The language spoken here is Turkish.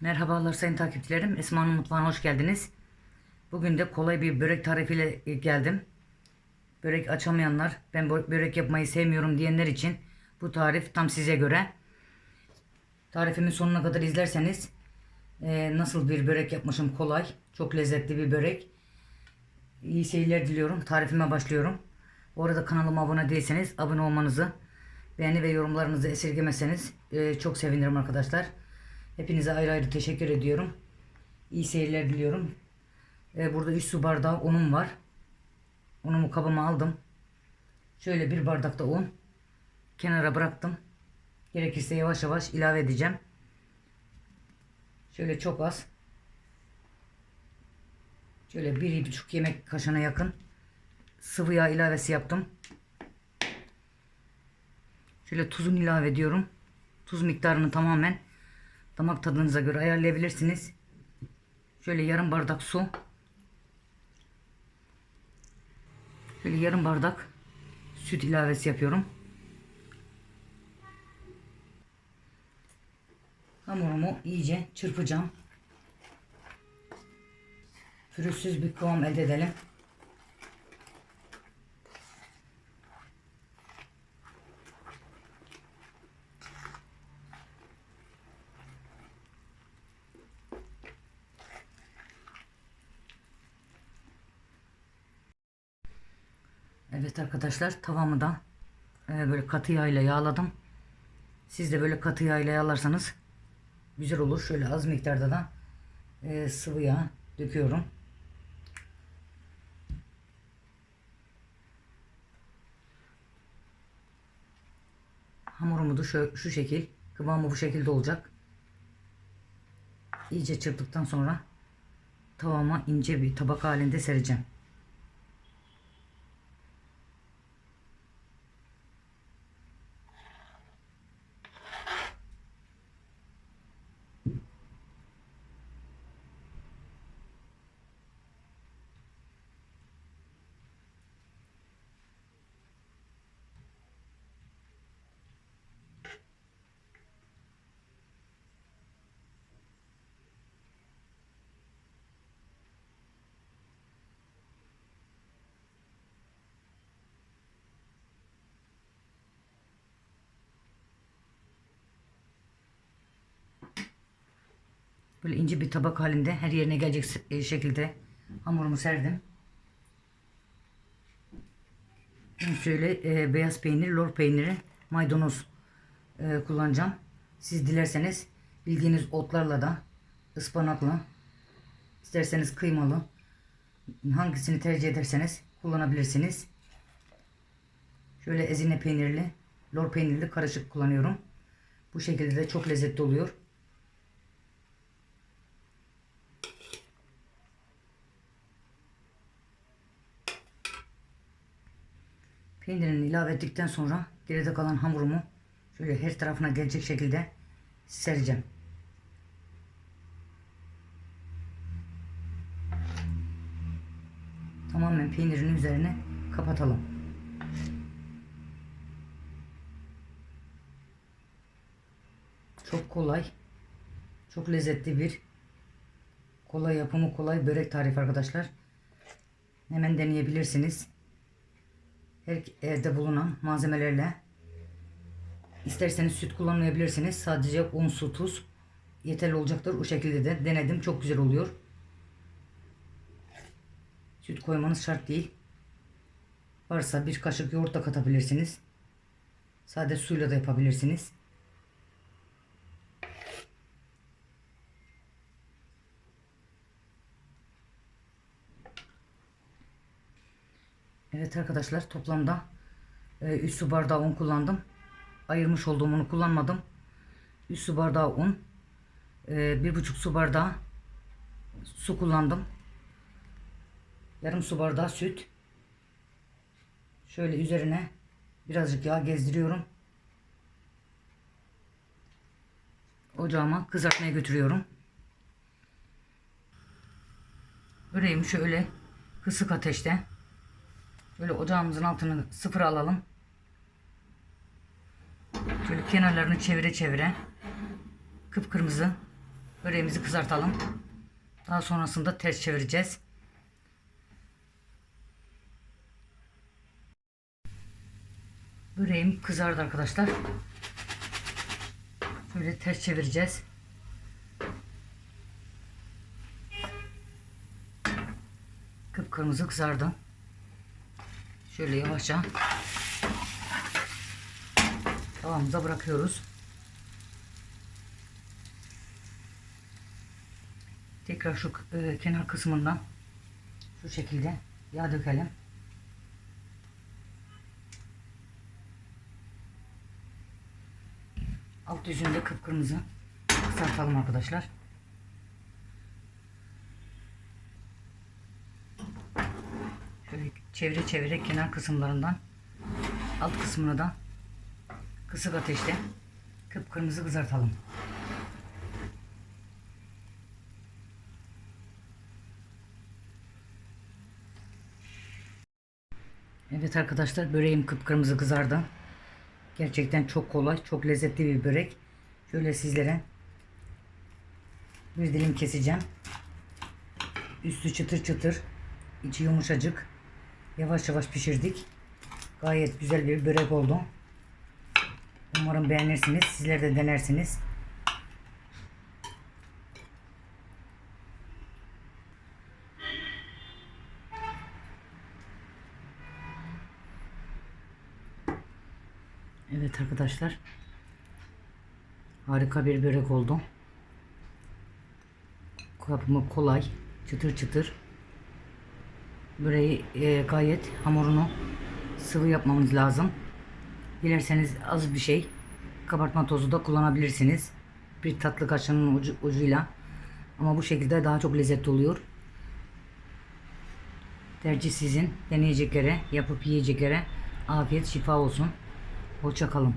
Merhabalar sayın takipçilerim. Esma'nın mutfağına hoş geldiniz. Bugün de kolay bir börek tarifiyle geldim. Börek açamayanlar, ben bö- börek yapmayı sevmiyorum diyenler için bu tarif tam size göre. Tarifimin sonuna kadar izlerseniz e, nasıl bir börek yapmışım kolay, çok lezzetli bir börek. İyi seyirler diliyorum. Tarifime başlıyorum. Bu arada kanalıma abone değilseniz abone olmanızı, beğeni ve yorumlarınızı esirgemezseniz e, çok sevinirim arkadaşlar. Hepinize ayrı ayrı teşekkür ediyorum. İyi seyirler diliyorum. E, burada 3 su bardağı unum var. Unumu kabıma aldım. Şöyle bir bardak da un. Kenara bıraktım. Gerekirse yavaş yavaş ilave edeceğim. Şöyle çok az. Şöyle bir buçuk yemek kaşığına yakın sıvı yağ ilavesi yaptım. Şöyle tuzunu ilave ediyorum. Tuz miktarını tamamen damak tadınıza göre ayarlayabilirsiniz. Şöyle yarım bardak su. Şöyle yarım bardak süt ilavesi yapıyorum. Hamurumu iyice çırpacağım. Pürüzsüz bir kıvam elde edelim. Evet arkadaşlar tavamı da e, böyle katı yağ yağladım. Siz de böyle katı yağ yağlarsanız güzel olur. Şöyle az miktarda da e, sıvı yağ döküyorum. Hamurumu da şu, şu şekil kıvamı bu şekilde olacak. İyice çırptıktan sonra tavama ince bir tabak halinde sereceğim. Böyle ince bir tabak halinde her yerine gelecek e, şekilde hamurumu serdim. Şimdi şöyle e, beyaz peynir, lor peyniri, maydanoz e, kullanacağım. Siz dilerseniz bildiğiniz otlarla da ıspanaklı, isterseniz kıymalı, hangisini tercih ederseniz kullanabilirsiniz. Şöyle ezine peynirli, lor peynirli karışık kullanıyorum. Bu şekilde de çok lezzetli oluyor. Peynirini ilave ettikten sonra geride kalan hamurumu şöyle her tarafına gelecek şekilde sereceğim. Tamamen peynirin üzerine kapatalım. Çok kolay, çok lezzetli bir kolay yapımı kolay börek tarifi arkadaşlar. Hemen deneyebilirsiniz her evde bulunan malzemelerle isterseniz süt kullanmayabilirsiniz. Sadece un, su, tuz yeterli olacaktır. O şekilde de denedim. Çok güzel oluyor. Süt koymanız şart değil. Varsa bir kaşık yoğurt da katabilirsiniz. Sade suyla da yapabilirsiniz. Evet arkadaşlar toplamda 3 su bardağı un kullandım. Ayırmış olduğum unu kullanmadım. 3 su bardağı un. 1,5 su bardağı su kullandım. Yarım su bardağı süt. Şöyle üzerine birazcık yağ gezdiriyorum. Ocağıma kızartmaya götürüyorum. Böreğimi şöyle kısık ateşte Böyle ocağımızın altını sıfır alalım. Şöyle kenarlarını çevire çevire kıpkırmızı Böreğimizi kızartalım. Daha sonrasında ters çevireceğiz. Böreğim kızardı arkadaşlar. Şöyle ters çevireceğiz. Kıpkırmızı kızardı. Şöyle yavaşça tavamıza bırakıyoruz. Tekrar şu e, kenar kısmından şu şekilde yağ dökelim. Alt yüzünde kıpkırmızı kızartalım arkadaşlar. Şöyle çevire çevire kenar kısımlarından alt kısmını da kısık ateşte kıpkırmızı kızartalım. Evet arkadaşlar böreğim kıpkırmızı kızardı. Gerçekten çok kolay, çok lezzetli bir börek. Şöyle sizlere bir dilim keseceğim. Üstü çıtır çıtır, içi yumuşacık. Yavaş yavaş pişirdik. Gayet güzel bir börek oldu. Umarım beğenirsiniz. Sizler de denersiniz. Evet arkadaşlar. Harika bir börek oldu. Yapımı kolay. Çıtır çıtır. Böreği e, gayet hamurunu sıvı yapmamız lazım. Dilerseniz az bir şey kabartma tozu da kullanabilirsiniz. Bir tatlı kaşığının ucu, ucuyla. Ama bu şekilde daha çok lezzetli oluyor. Tercih sizin. Deneyeceklere, yapıp yiyeceklere afiyet şifa olsun. Hoşça kalın.